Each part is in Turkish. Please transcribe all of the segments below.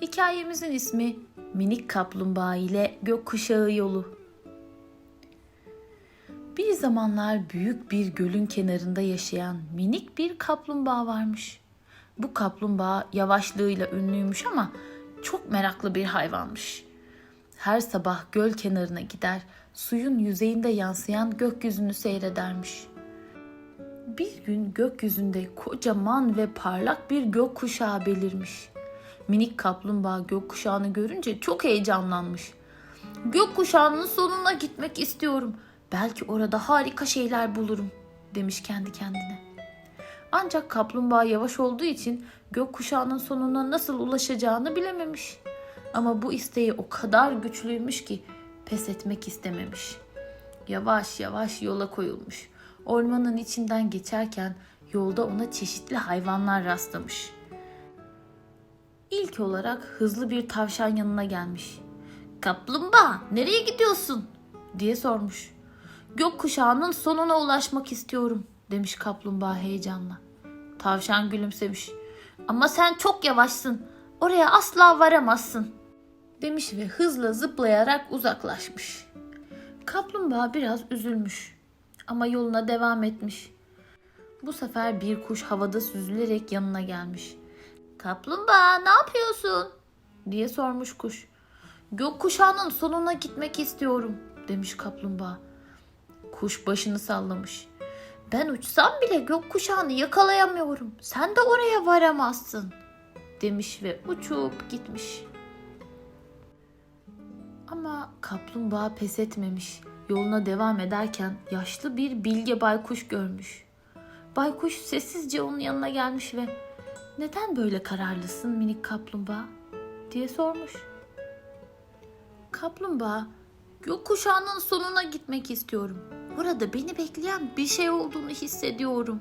Hikayemizin ismi Minik Kaplumbağa ile Gökkuşağı Yolu. Bir zamanlar büyük bir gölün kenarında yaşayan minik bir kaplumbağa varmış. Bu kaplumbağa yavaşlığıyla ünlüymüş ama çok meraklı bir hayvanmış. Her sabah göl kenarına gider, suyun yüzeyinde yansıyan gökyüzünü seyredermiş. Bir gün gökyüzünde kocaman ve parlak bir gökkuşağı belirmiş. Minik kaplumbağa gökkuşağını görünce çok heyecanlanmış. Gökkuşağının sonuna gitmek istiyorum. Belki orada harika şeyler bulurum demiş kendi kendine. Ancak kaplumbağa yavaş olduğu için gökkuşağının sonuna nasıl ulaşacağını bilememiş. Ama bu isteği o kadar güçlüymüş ki pes etmek istememiş. Yavaş yavaş yola koyulmuş. Ormanın içinden geçerken yolda ona çeşitli hayvanlar rastlamış. İlk olarak hızlı bir tavşan yanına gelmiş. Kaplumbağa nereye gidiyorsun? diye sormuş. Gökkuşağının sonuna ulaşmak istiyorum demiş kaplumbağa heyecanla. Tavşan gülümsemiş. Ama sen çok yavaşsın. Oraya asla varamazsın demiş ve hızla zıplayarak uzaklaşmış. Kaplumbağa biraz üzülmüş ama yoluna devam etmiş. Bu sefer bir kuş havada süzülerek yanına gelmiş. Kaplumbağa ne yapıyorsun? diye sormuş kuş. Gökkuşağının sonuna gitmek istiyorum demiş kaplumbağa. Kuş başını sallamış. Ben uçsam bile gökkuşağını yakalayamıyorum. Sen de oraya varamazsın demiş ve uçup gitmiş. Ama kaplumbağa pes etmemiş. Yoluna devam ederken yaşlı bir bilge baykuş görmüş. Baykuş sessizce onun yanına gelmiş ve "Neden böyle kararlısın minik kaplumbağa?" diye sormuş. Kaplumbağa, "Gökkuşağının sonuna gitmek istiyorum. Burada beni bekleyen bir şey olduğunu hissediyorum."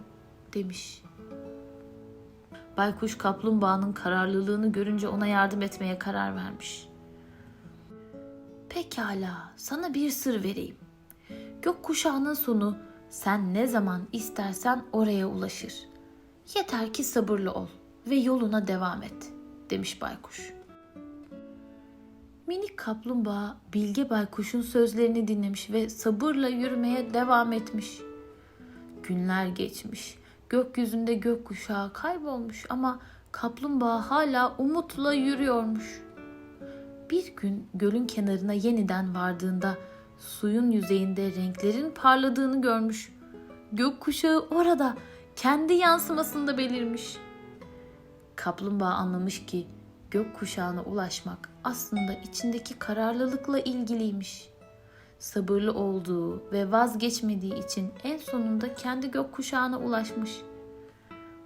demiş. Baykuş kaplumbağanın kararlılığını görünce ona yardım etmeye karar vermiş. Pekala, sana bir sır vereyim. Gökkuşağının sonu sen ne zaman istersen oraya ulaşır. Yeter ki sabırlı ol ve yoluna devam et, demiş baykuş. Minik kaplumbağa bilge baykuşun sözlerini dinlemiş ve sabırla yürümeye devam etmiş. Günler geçmiş. Gökyüzünde gökkuşağı kaybolmuş ama kaplumbağa hala umutla yürüyormuş. Bir gün gölün kenarına yeniden vardığında suyun yüzeyinde renklerin parladığını görmüş. Gökkuşağı orada kendi yansımasında belirmiş. Kaplumbağa anlamış ki gökkuşağına ulaşmak aslında içindeki kararlılıkla ilgiliymiş. Sabırlı olduğu ve vazgeçmediği için en sonunda kendi gökkuşağına ulaşmış.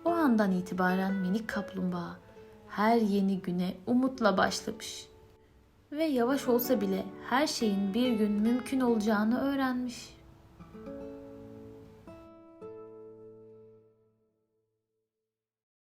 O andan itibaren minik kaplumbağa her yeni güne umutla başlamış ve yavaş olsa bile her şeyin bir gün mümkün olacağını öğrenmiş.